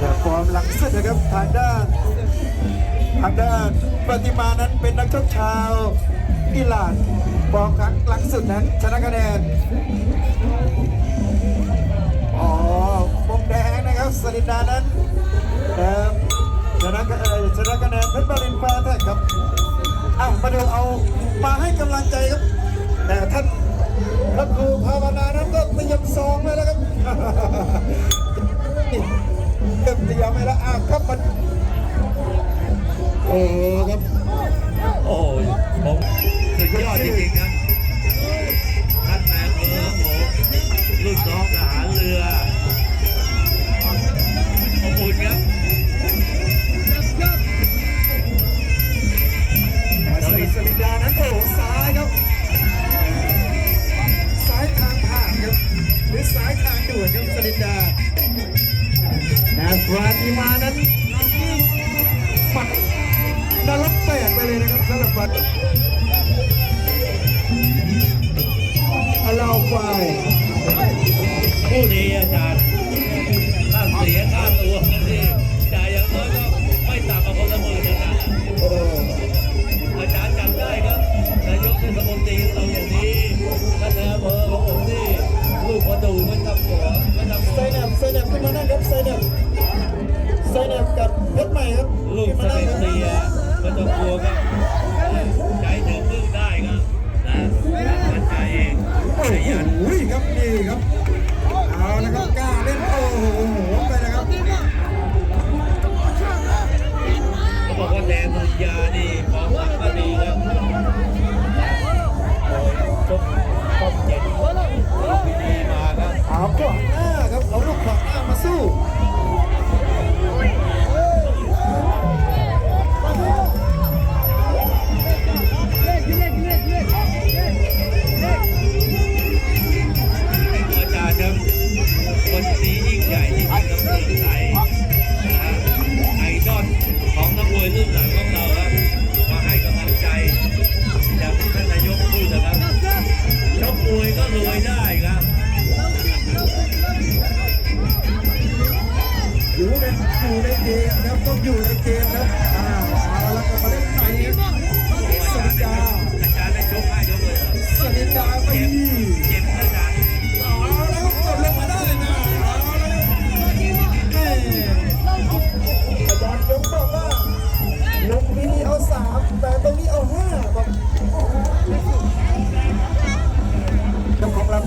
จากฟอร์มหลังสุดนะครับทางด้านทางด้านปฏิมานั้นเป็นนักชกชาวอิหร่านฟอร์มครั้งหลังสุดนั้นชนะคะแนนอ๋อมุมแดงนะครับสลินานั้นชนะคะแนนชนะคะแนนเพชรบรินฟ้าแท้ครับอะมาดูเอามาให้กำลังใจครับแต่ท่าน สองมาแล้วครับเก็บเดียวไม่ละอะครับมันโอ้ครับ โอ้ผมสุดยอดจริงๆครับ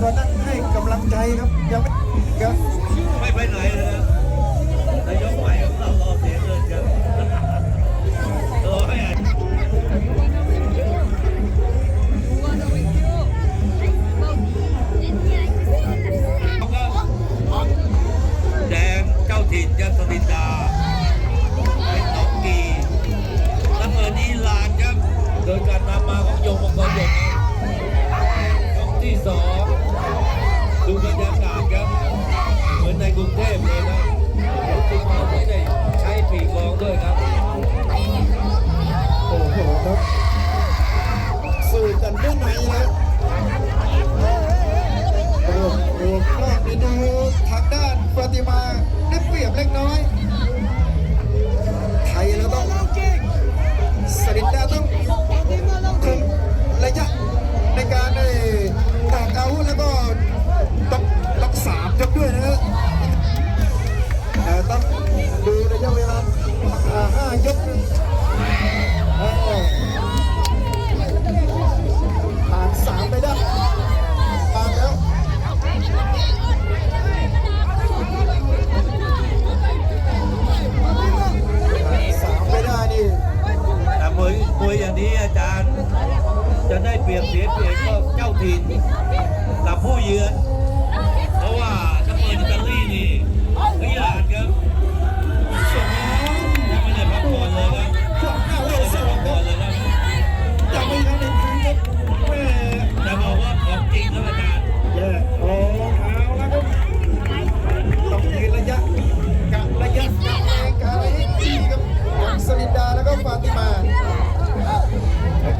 มานั่งให้กำลังใจครับยังไม่ครับไม่ไปไหนเลยนะนายกใหม่ของเรารอเสียเงินกันรอให้แดงเจ้าถิ่นยัสดินดาไอ้ตอกกีน้ำเงินนี้ลานครับ โดยการนำมาของโยมมงคลเด็ก เปรียบเสียเปรียบก็เจ้าถิ่นกับผู้เยือน เพราะว่านัมวยอิตาลีนี่เฮ้ย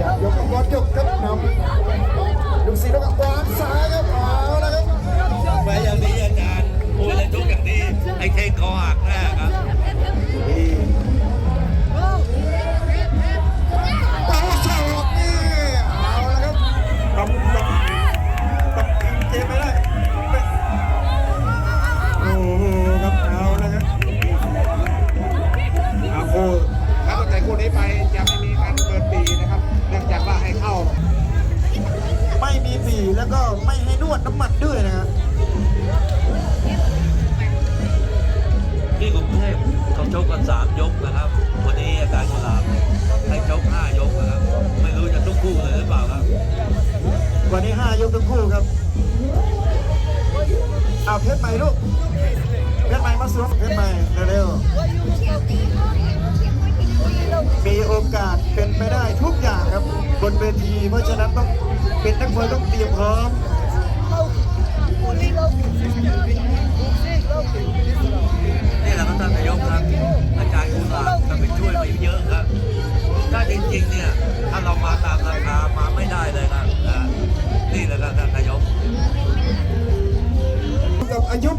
จัยกบอลยกครับนำดูสีรษย์ต้อวานสายครับเอาละครับไปอย่างนี้อาจารย์โอ้ยแล้วยกอย่างนี้ไอ้เท่งคอหั ไม่ให้นวดน้ำมันด้วยนะครับที่กรุงเทพเขาชกกันสามยกนะครับ วันนี้อาจารย์กุหลาบให้ชกห้ายกนะครับ ไม่รู้จะทุกคู่เลยหรือเปล่าครับ วันนี้5ยกทั้งคู่ครับเอาเพชรใหม่ลูกเพชรใหม่มาสวมเพชรใหม่เร็วๆมีโอกาสเป็นไปได้ทุกอย่างครับ บนเวที เพราะฉะนั้นต้องเป็นนักมวยต้องเตรียมพร้อม นี่แหละครับท่านนายกครับ อาจารย์กุหลาบจะไปช่วยไปเยอะครับ ถ้าจริงๆเนี่ยถ้าเรามาตามราคามาไม่ได้เลยนะนี่แหละครับท่านนายกกับอายุ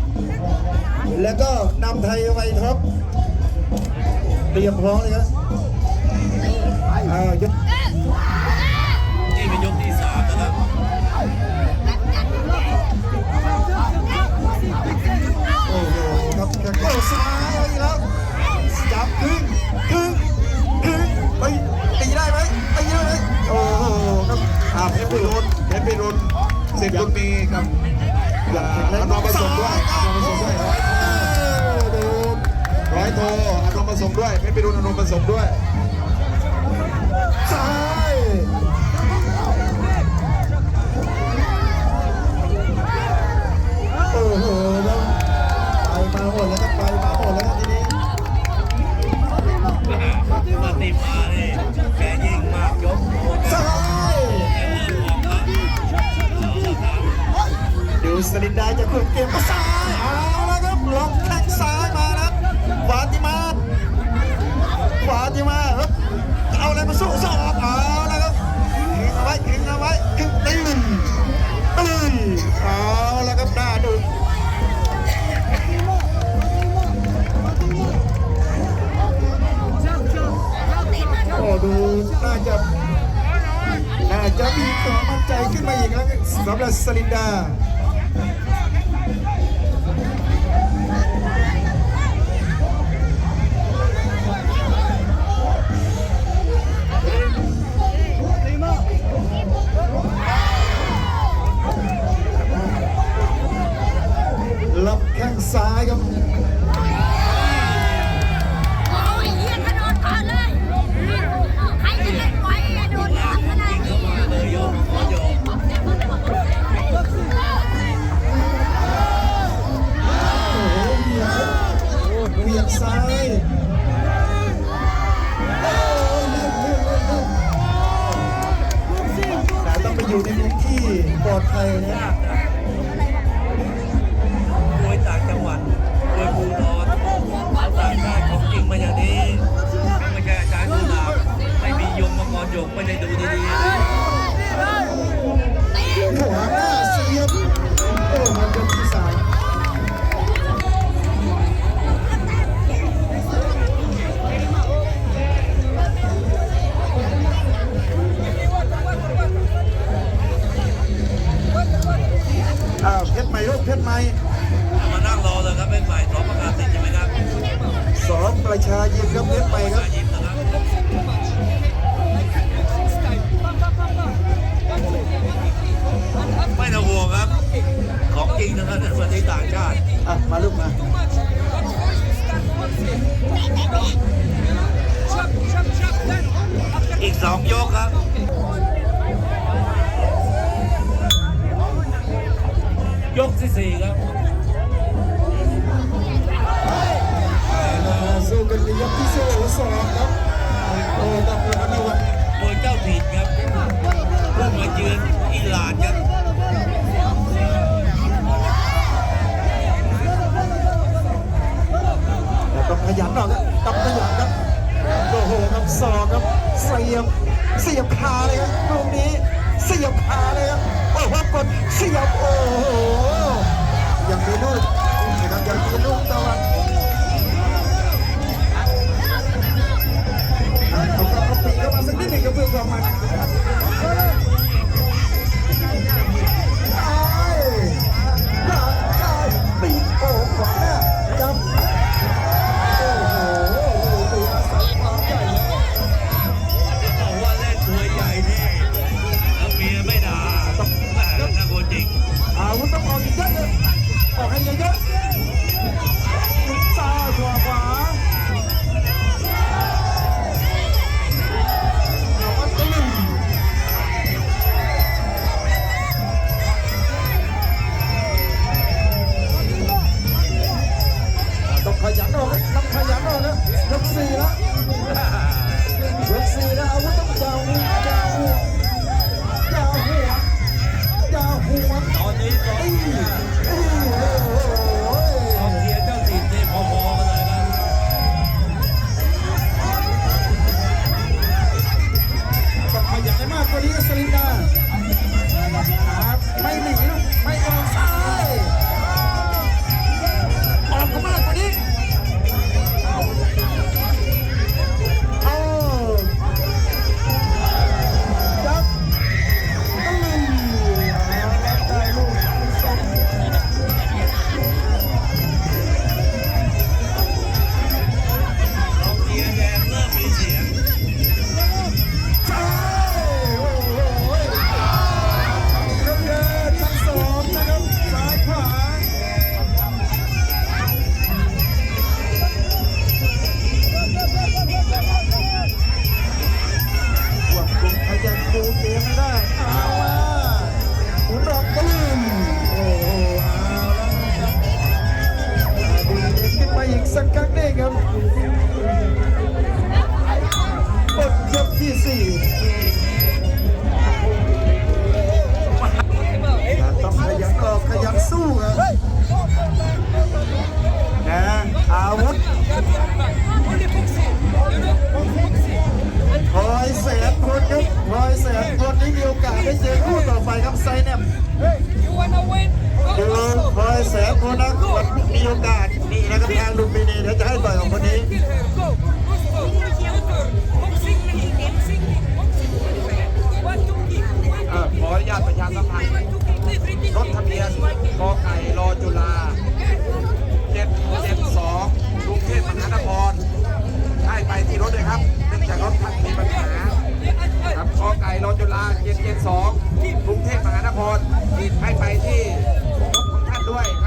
แล้วก็นำไทยไวท็อปเตรียมพร้อมเลยครับอ้าวยก อยู่ในมุมที่ปลอดภัยนะยากนะมวยต่างจังหวัดมวยภูนอนเอาต่างชาติของจริงมาอย่างนี้ไม่ใช่อาจารย์กุหลาไม่มียมมังกรยกไม่ได้ดูดีๆ สองยกครับยกที่สี่ครับมาสู้กันในยกที่สองครับโอ้ต้องระมัดระวังโดยเจ้าถิ่นครับผู้มาเยือนอิหร่านครับแต่ต้องขยันหน่อยครับต้องขยันครับโอ้โหครับสองครับ เสียบเสียบขาเลยครับตรงนี้เสียบขาเลยครับโอ้โหกดเสียบโอ้โหยังมีลูกนะครับยังมีลูกตะวันเอาครับเอาปีกเข้ามาสักนิดหนึ่งก็เพื่อความมัน นะครับเนื่องจากรถทันมีปัญหาครับขอไก่รอจุฬาเจ็ดเจ็ดสองกรุงเทพมหานครปิดให้ไปที่รถของท่านด้วยครับ